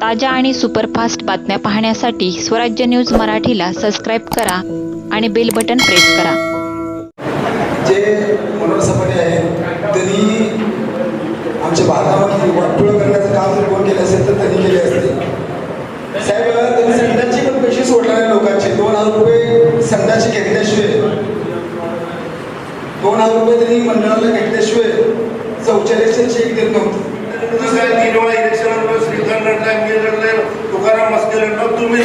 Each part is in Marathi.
ताज्या आणि सुपरफास्ट बातम्या पाहण्यासाठी स्वराज्य न्यूज मराठीला सबस्क्राईब करा आणि बेल बटन प्रेस करा. जे मनोहर सपाटे आहेत त्यांनी आमच्या वाटोळ करण्याचं काम जर कोण केलं असेल तर त्यांनी केले असते. साहेब त्यांनी पण पैसे लोकांचे. दोन हजार रुपये घेतल्याशिवाय दोन हजार रुपये त्यांनी मंडळाला घेतल्याशिवाय शौचालयाचे चेक देत नव्हते. दुसऱ्या तीन वेळा इलेक्शन श्रीकांत लढला मी लढले तुकाराम मस्के लढलो तुम्ही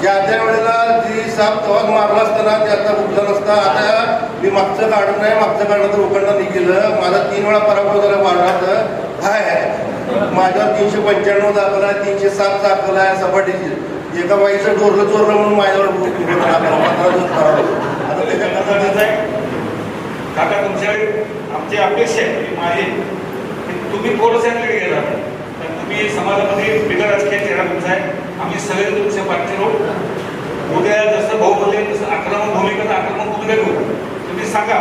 ज्या त्या वेळेला जी साप तवाच मारला असताना ते आता उठला नसता आता मी मागचं काढत नाही मागचं काढलं तर उकडलं नाही माझा तीन वेळा पराभव झाला वाढला काय माझ्यावर तीनशे पंच्याण्णव दाखल आहे तीनशे सात दाखल आहे सपाटीची. एका बाईचं डोरलं चोरलं म्हणून माझ्यावर आता दिवस कसं आता त्याच्या काका तुमच्या आमची अपेक्षा आहे की माझी की तुम्ही पोलिसांकडे गेला तर तुम्ही समाजामध्ये बिगर राजकीय चेहरा तुमचा आहे. आम्ही सगळे तुमच्या पाठीवर उद्या जसं भाऊ बोलले तसं आक्रमक भूमिका तर आक्रमक भूमिका घेऊ तुम्ही सांगा.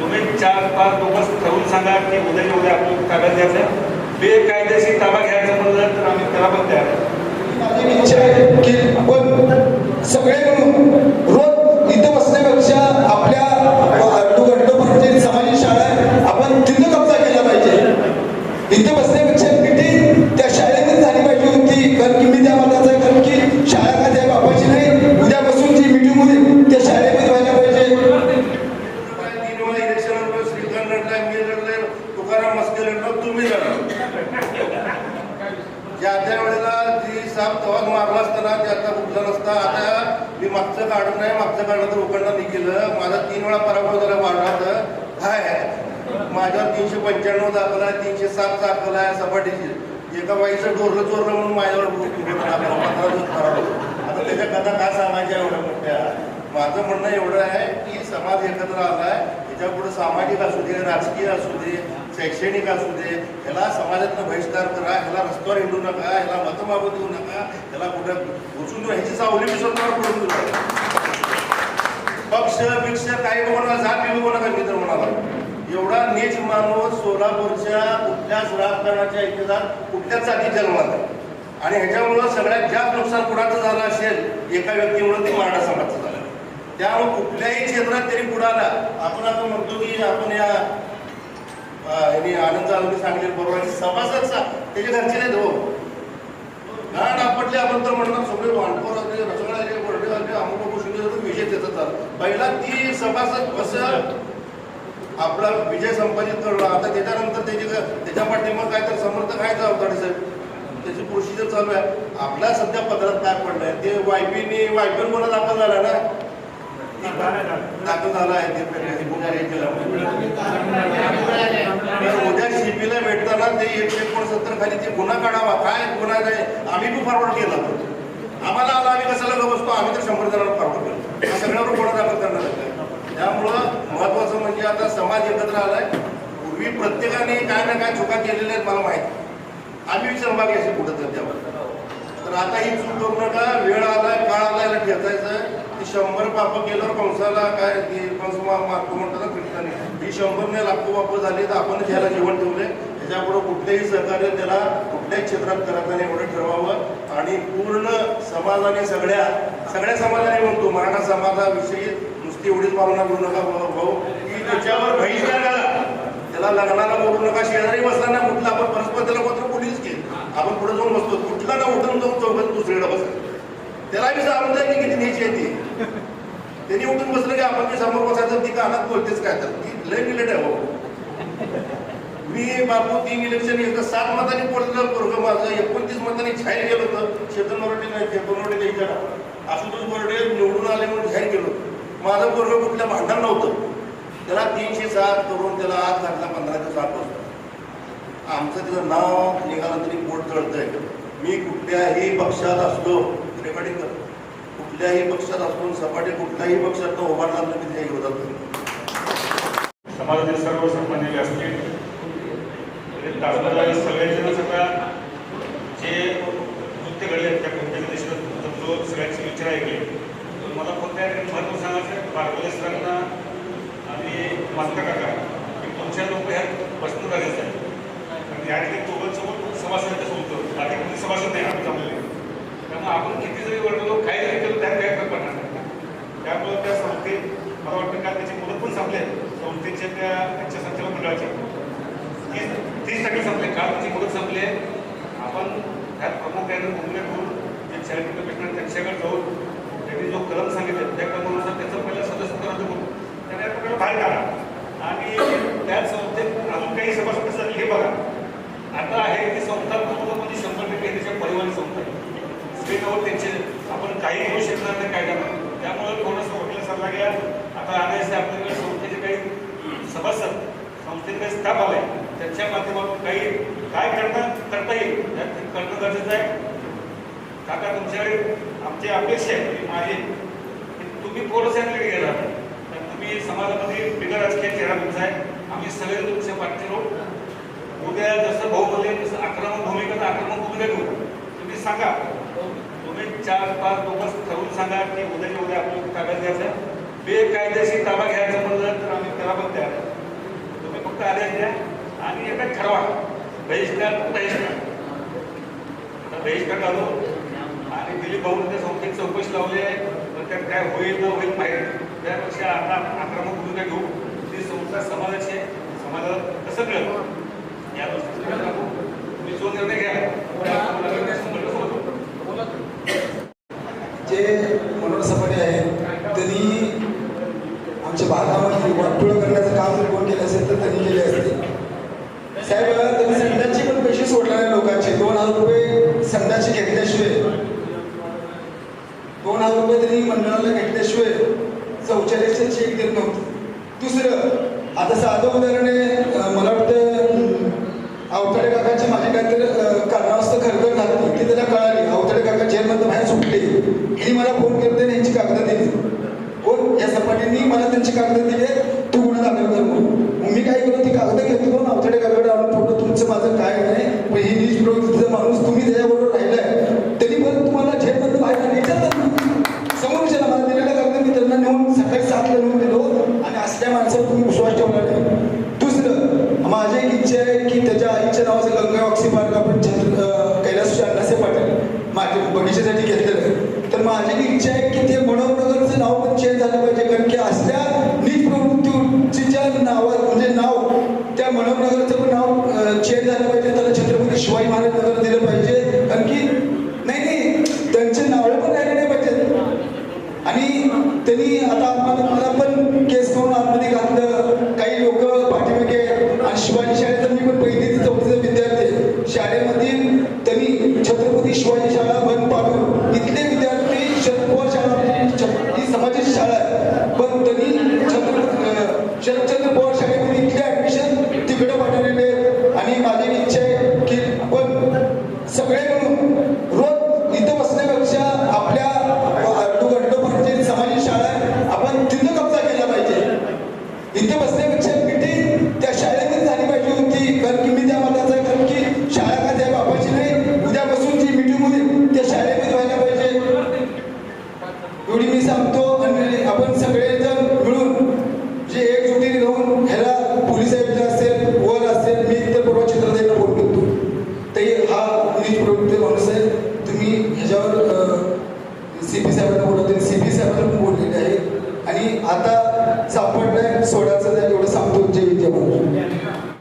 तुम्ही चार पाच लोक ठरवून सांगा की उद्याच्या उद्या आपण ताब्यात घ्यायचं. बेकायदेशीर ताबा घ्यायचं म्हणलं तर आम्ही त्याला पण तयार आहे. माझी इच्छा आहे की आपण सगळे म्हणून रोज इथं बसण्यापेक्षा आपल्या त्या त्या वेळेला जी साप तवाग मारला असताना ते आता उठला नसता. आता मी मागचं काढून नाही मागचं काढलं तर उकडलं नाही केलं. माझा तीन वेळा पराभव झाला वाढला काय माझ्यावर तीनशे पंच्याण्णव दाखवला आहे तीनशे सात दाखवला आहे सपाटीची. एका बाईचं डोरलं चोरलं म्हणून माझ्यावर आता त्याच्या कथा काय सांगायच्या एवढ्या मोठ्या? माझं म्हणणं एवढं आहे की समाज एकत्र आलाय. आहे त्याच्यापुढे सामाजिक असू दे राजकीय असू दे शैक्षणिक असू दे ह्याला समाजातनं बहिष्कार करा ह्याला रस्त्यावर हिंडू नका ह्याला मतमाबत देऊ नका ह्याला कुठं घुसून देऊ ह्याची सावली स्वतःवर देऊ नका. पक्ष बिक्ष काही बघू नका जात बघू नका मित्र म्हणाला एवढा नीच माणूस सोलापूरच्या कुठल्याच राजकारणाच्या इतिहासात कुठल्याच जाती जन्माला. आणि ह्याच्यामुळं सगळ्यात जास्त नुकसान कुणाचं झालं असेल एका व्यक्तीमुळे ते मराठा समाजाचं झालं. त्यामुळे कुठल्याही क्षेत्रात तरी बुडाला आपण आता म्हणतो की आपण या यांनी आनंद जाधवनी सांगले बरोबर सभासद सभासदचा त्याचे घरचे नाहीत हो. ना आपटले आपण तर म्हणणार सगळे वांडपोर असले रसगळा आले बर्डे आले अमुक गोष्टी विजय त्याचा पहिला ती सभासद कसं आपला विजय संपादित करणं आता त्याच्यानंतर त्याची त्याच्या पाठिंबा काय तर समर्थक आहे अवताडे साहेब? त्याची प्रोसिजर चालू आहे. आपल्या सध्या पत्रात काय पडलंय? ते वायपीने वायपीन मला दाखल झाला ना दाखल झाला आहे उद्या शिपीला भेटताना ते एकशे एकोणसत्तर खाली ते गुन्हा काढावा. काय गुन्हा नाही आम्ही पण फॉरवर्ड केला तो. आम्हाला आला आम्ही कशाला बसतो? आम्ही तर शंभर जणांना फॉरवर्ड केलं सगळ्यावर गुन्हा दाखल करणार त्यामुळं महत्वाचं म्हणजे आता समाज एकत्र आलाय. पूर्वी प्रत्येकाने काय ना काय चुका केलेल्या आहेत मला माहिती आम्ही सहभागी असे कुठं तर त्यावर. तर आता ही चूक करू नका. वेळ आलाय काळ आलाय याला आहे शंभर पाप केल्यावर कंसाला काय कंस मारतो म्हणतात ना ही शंभर ने लाखो पाप झाली तर आपण त्याला जीवन ठेवले त्याच्यापुढे कुठल्याही सहकार्य त्याला कुठल्याही क्षेत्रात करायचं नाही एवढं ठरवावं. आणि पूर्ण समाजाने सगळ्या सगळ्या समाजाने म्हणतो मराठा समाजाविषयी नुसती एवढीच भावना करू नका भाऊ. भाऊ, की त्याच्यावर बहिष्कार त्याला लग्नाला बोलू नका शेजारी बसताना कुठला आपण परस्पर त्याला पत्र पोलीस घे. आपण पुढे जाऊन बसतो. कुठला ना उठून जाऊन चौकात दुसरीकडे बसतो? त्याला बी सांगून जाईल की किती नीच येते त्यांनी उठून बसलं की आपण मी समोर बसायचं ती कानात बोलतेच काय तर. ती लय मिलेट आहे भाऊ मी बापू तीन इलेक्शन एकदा सात मतांनी पोहोचलं पोरग माझं. एकोणतीस मतांनी जाहीर केलं होतं. शेतन मराठी नाही शेतन मराठी नाही विचारा आशुतोष बोर्डे निवडून आले म्हणून जाहीर केलं होतं. माझं पोरग कुठल्या भांडण नव्हतं. त्याला तीनशे सात करून त्याला आत घातला पंधरा दिवस आत आमचं तिचं नाव निघालं तरी पोट जळतंय. मी कुठल्याही पक्षात असलो रेकॉर्डिंग करतो. कुठल्याही पक्षात असून सपाटे कुठल्याही पक्षात उभारला नाही मी त्या विरोधात समाजातील सर्व संबंधित असतील म्हणजे सगळ्यांचे सगळ्या जे कृत्य घडले त्या कोणत्या देशात जो सगळ्यांची विचार ऐकले मला कोणत्या महत्त्व सांगायचं? बारकोले सरांना आणि मास्तर काका की तुमच्या लोक ह्या बसणं गरजेचं आहे. आणि या ठिकाणी दोघांसोबत सभासद होतं बाकी कोणी सभासद नाही आम्ही जमलेले त्यामुळे आपण किती जरी वळलो जरी केलं त्यात काही फरक पडणार नाही त्यामुळे त्या मला वाटतं का त्याची मुदत पण संपली आहे. संस्थेच्या त्या त्यांच्या संचालक मंडळाची तीस तीस टक्के संपले. काल त्याची मुदत संपली. आहे आपण त्यात प्रामुख्याने मुंबई करून जे चॅरिटी कमिशनर त्यांच्याकडे जाऊन त्यांनी जो कलम सांगितले त्या कलमानुसार त्याचं पहिलं सदस्यत्व रद्द करून त्याने आपल्याला बाहेर काढा. आणि त्याच संस्थेत अजून काही सभासद असतात हे बघा. आता आहे ती संस्था पूर्ण म्हणजे शंभर टक्के त्याच्या परिवार संस्था आहे स्त्रीवर त्यांचे. आपण काही करू शकणार नाही कायद्यामध्ये त्यामुळे थोडंसं वकील सल्ला घ्या आता आणायचे आपल्याकडे संस्थेचे काही सभासद संस्थेत काही स्टाफ आलाय त्यांच्या माध्यमातून काही काय करणं करता येईल त्यात करणं गरजेचं आहे. काका तुमच्याकडे आमची अपेक्षा आहे आहे की तुम्ही प्रोत्साहन गेला तर तुम्ही समाजामध्ये बिगर राजकीय चेहरा तुमचा आहे. आम्ही सगळे तुमच्या पाठीवर उद्या जसं भाऊ बोलले तसं आक्रमक भूमिका आक्रमक भूमिका घेऊ तुम्ही सांगा. तुम्ही चार पाच लोक ठरवून सांगा की उद्याच्या उद्या आपल्याला ताब्यात घ्यायचं. बेकायदेशीर ताबा घ्यायचा म्हणलं तर आम्ही त्याला पण तयार आहे. तुम्ही फक्त आदेश द्या आणि एकदा ठरवा बहिष्कार बहिष्कार आता बहिष्कार घालू आणि दिलीप भाऊ त्या संस्थेत चौकशी लावली आहे तर त्यात काय होईल न होईल माहीत नाही. त्यापेक्षा आता आपण आक्रमक भूमिका घेऊ ती संस्था समाजाची आहे समाजाला कसं मिळेल या दृष्टीने आपण तुम्ही जो निर्णय घ्या त्या निर्णयाला शंभर टक्के सोबत. जे मनोहर सपाटे आहेत त्यांनी आमच्या भागामध्ये वाटोळ करण्याचं काम जर कोण केलं असेल तर त्यांनी केले असते साहेब त्यांनी संध्याची पण पैसे सोडणारे लोकांचे. दोन हजार रुपये संडासचे घेतल्याशिवाय. दोन हजार रुपये त्यांनी मंडळाला घेतल्याशिवाय शौचालयाचे चेक देत नव्हते. दुसरं आता साधं उदाहरण आहे मला वाटतं अवताडे काकाची माझे काहीतरी अं, कारणास्तव खरखर झाली ती त्याला कळाली अवताडे काका जेलमधनं बाहेर सुटले ही मला फोन करते आणि यांची कागद दिली कोण या सपाटींनी मला त्यांची कागद दिली तू गुन्हा दाखल कर म्हणून मग मी काय केलं ती कागद घेतो म्हणून अवताडे काकाकडे आणून ठेवलं तुमचं माझं काय नाही पण ही नीच प्रवृत्तीचा माणूस तुम्ही त्याच्याबरोबर राहिलाय त्यांनी परत तुम्हाला जेलमधनं बाहेर काढलं. विचारतात ना. समोर विचारा मला दिलेला कागद मी त्यांना नेऊन सकाळी सातला नेऊन दिलो आणि असल्या माणसावर तुम्ही विश्वास ठेवला नाही दुसरं माझी एक इच्छा आहे की त्याच्या आईच्या नावाचं गंगा ऑक्सी पार्क आपण चंद्र अं, कैलास अण्णासे पाटील माझ्या बगीच्यासाठी घेतलेलं आहे तर माझी इच्छा आहे की ते मनोनगरचं नाव पण चेंज झालं पाहिजे. कारण की असल्या नीच नावात म्हणजे नाव त्या मनोनगरचं पण नाव चेंज झालं पाहिजे. त्याला छत्रपती शिवाजी महाराज नगर दिलं पाहिजे. कारण की नाही नाही त्यांचे नावं पण राहिले नाही पाहिजेत. आणि त्यांनी आता आम्हाला पण पण तरी शरदचंद्र पवार शाळेमध्ये इथले ऍडमिशन तिकडे पाठवलेले. आणि माझी इच्छा आहे की पण सगळे मिळून रोज इथं बसण्यापेक्षा आपल्या अड्डू गड्डू भारतीय समाज शाळा आपण तिथं कब्जा केला पाहिजे. इथे बसण्या